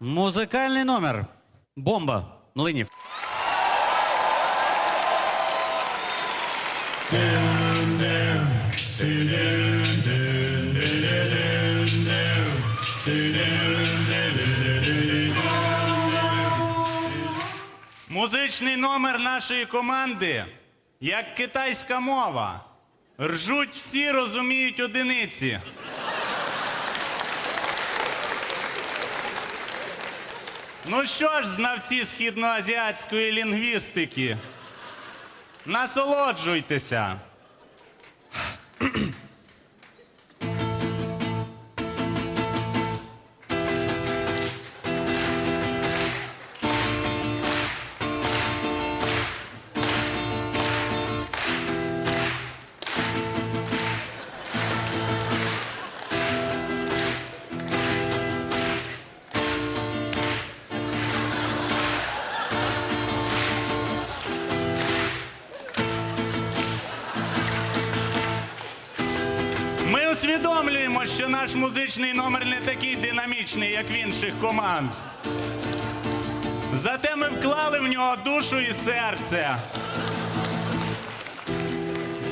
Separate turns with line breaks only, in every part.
Музикальний номер. Бомба. Млинів.
Музичний номер нашої команди як китайська мова. Ржуть всі, розуміють одиниці. Ну що ж, знавці східноазіатської лінгвістики, насолоджуйтеся. Наш музичний номер не такий динамічний, як в інших команд. Зате ми вклали в нього душу і серце.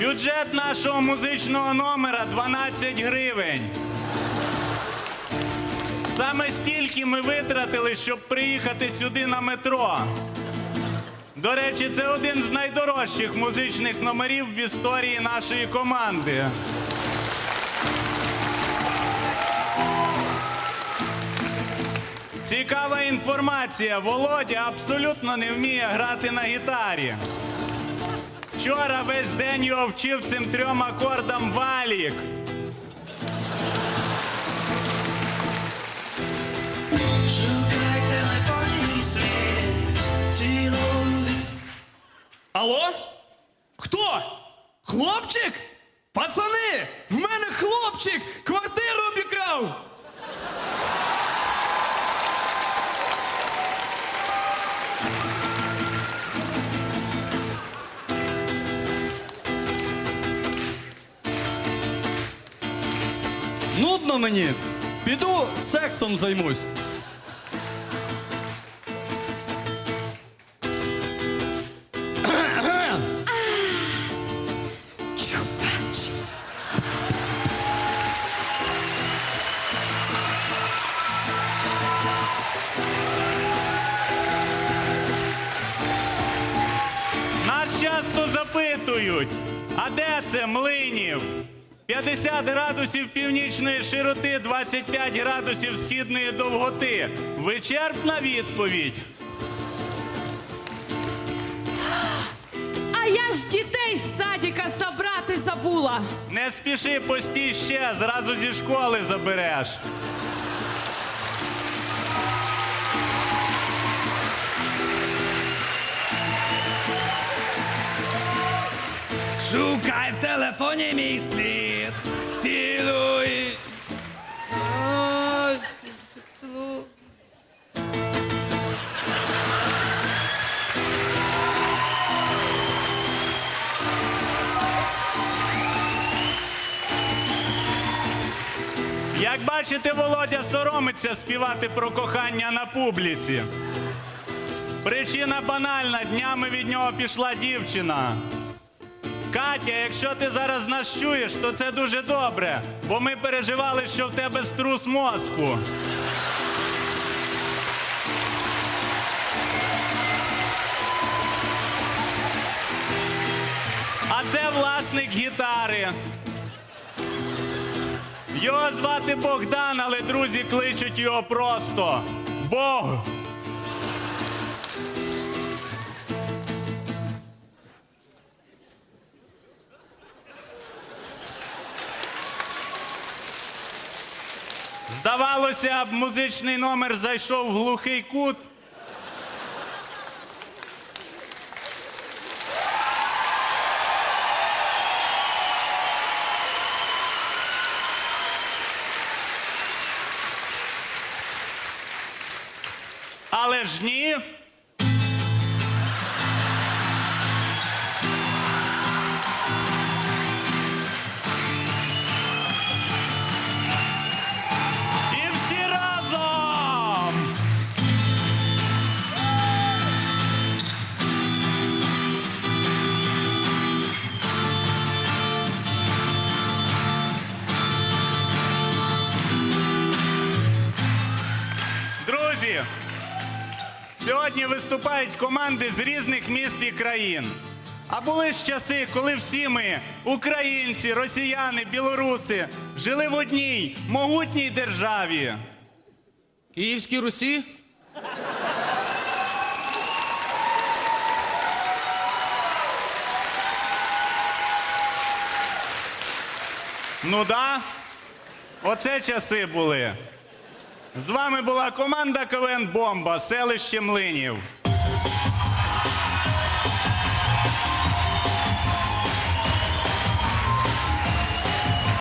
Бюджет нашого музичного номера 12 гривень. Саме стільки ми витратили, щоб приїхати сюди на метро. До речі, це один з найдорожчих музичних номерів в історії нашої команди. Цікава інформація. Володя абсолютно не вміє грати на гітарі. Вчора весь день його вчив цим трьом акордам валік.
Алло? Хто? Хлопчик? Пацани! В мене хлопчик! Квартиру обікрав! Нудно мені. Піду сексом займусь.
Нас часто запитують, а де це млинів? 50 градусів північної широти, 25 градусів східної довготи. Вичерпна відповідь.
А я ж дітей з садіка забрати забула.
Не спіши, постій ще, зразу зі школи забереш.
Шукай в телефоні мій слід. Цілуй.
Як бачите, Володя соромиться співати про кохання на публіці. Причина банальна, днями від нього пішла дівчина. Катя, якщо ти зараз нас чуєш, то це дуже добре, бо ми переживали, що в тебе струс мозку. А це власник гітари. Його звати Богдан, але друзі кличуть його просто Бог. Здавалося б, музичний номер зайшов в глухий кут. Але ж ні. Сьогодні виступають команди з різних міст і країн. А були ж часи, коли всі ми, українці, росіяни, білоруси, жили в одній могутній державі.
Київській Русі?
Ну да, оце часи були. З вами була команда КВН Бомба, селище Млинів.